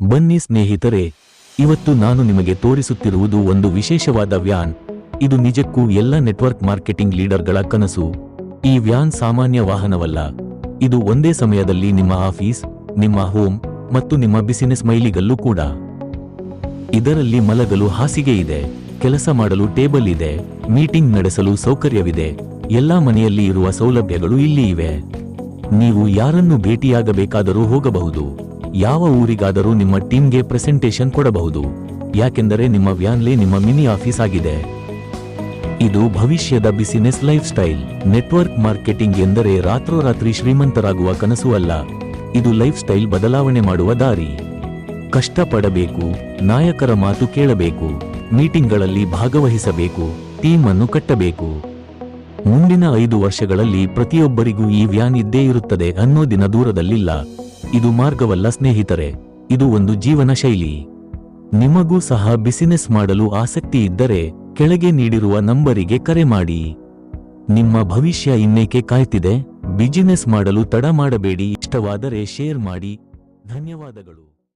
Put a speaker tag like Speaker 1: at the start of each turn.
Speaker 1: ಬನ್ನಿ ಸ್ನೇಹಿತರೆ, ಇವತ್ತು ನಾನು ನಿಮಗೆ ತೋರಿಸುತ್ತಿರುವುದು ಒಂದು ವಿಶೇಷವಾದ ವ್ಯಾನ್. ಇದು ನಿಜಕ್ಕೂ ಎಲ್ಲ ನೆಟ್ವರ್ಕ್ ಮಾರ್ಕೆಟಿಂಗ್ ಲೀಡರ್ಗಳ ಕನಸು. ಈ ವ್ಯಾನ್ ಸಾಮಾನ್ಯ ವಾಹನವಲ್ಲ. ಇದು ಒಂದೇ ಸಮಯದಲ್ಲಿ ನಿಮ್ಮ ಆಫೀಸ್, ನಿಮ್ಮ ಹೋಮ್ ಮತ್ತು ನಿಮ್ಮ ಬಿಸಿನೆಸ್ ಮೈಲಿಗಲ್ಲೂ ಕೂಡ. ಇದರಲ್ಲಿ ಮಲಗಲು ಹಾಸಿಗೆ ಇದೆ, ಕೆಲಸ ಮಾಡಲು ಟೇಬಲ್ ಇದೆ, ಮೀಟಿಂಗ್ ನಡೆಸಲು ಸೌಕರ್ಯವಿದೆ, ಎಲ್ಲಾ ಮನೆಯಲ್ಲಿ ಇರುವ ಸೌಲಭ್ಯಗಳು ಇಲ್ಲಿ ಇವೆ. ನೀವು ಯಾರನ್ನು ಭೇಟಿಯಾಗಬೇಕಾದರೂ ಹೋಗಬಹುದು. ಯಾವ ಊರಿಗಾದರೂ ನಿಮ್ಮ ಟೀಮ್ಗೆ ಪ್ರೆಸೆಂಟೇಷನ್ ಕೊಡಬಹುದು. ಯಾಕೆಂದರೆ ನಿಮ್ಮ ವ್ಯಾನ್ಲೇ ನಿಮ್ಮ ಮಿನಿ ಆಫೀಸ್ ಆಗಿದೆ. ಇದು ಭವಿಷ್ಯದ business lifestyle network marketing ಎಂದರೆ ರಾತ್ರೋರಾತ್ರಿ ಶ್ರೀಮಂತರಾಗುವ ಕನಸು ಅಲ್ಲ. ಇದು ಲೈಫ್ ಸ್ಟೈಲ್ ಬದಲಾವಣೆ ಮಾಡುವ ದಾರಿ. ಕಷ್ಟಪಡಬೇಕು, ನಾಯಕರ ಮಾತು ಕೇಳಬೇಕು, ಮೀಟಿಂಗ್ಗಳಲ್ಲಿ ಭಾಗವಹಿಸಬೇಕು, ಟೀಮ್ ಅನ್ನು ಕಟ್ಟಬೇಕು. ಮುಂದಿನ ಐದು ವರ್ಷಗಳಲ್ಲಿ ಪ್ರತಿಯೊಬ್ಬರಿಗೂ ಈ ವ್ಯಾನ್ ಇದ್ದೇ ಇರುತ್ತದೆ ಅನ್ನೋ ದಿನ ದೂರದಲ್ಲಿಲ್ಲ. ಇದು ಮಾರ್ಗವಲ್ಲ ಸ್ನೇಹಿತರೆ, ಇದು ಒಂದು ಜೀವನ ಶೈಲಿ. ನಿಮಗೂ ಸಹ ಬಿಸಿನೆಸ್ ಮಾಡಲು ಆಸಕ್ತಿ ಇದ್ದರೆ ಕೆಳಗೆ ನೀಡಿರುವ ನಂಬರಿಗೆ ಕರೆ ಮಾಡಿ. ನಿಮ್ಮ ಭವಿಷ್ಯ ಇನ್ನೇಕೆ ಕಾಯ್ತಿದೆ? ಬಿಸಿನೆಸ್ ಮಾಡಲು ತಡ ಮಾಡಬೇಡಿ, ಇಷ್ಟವಾದರೆ ಶೇರ್ ಮಾಡಿ. ಧನ್ಯವಾದಗಳು.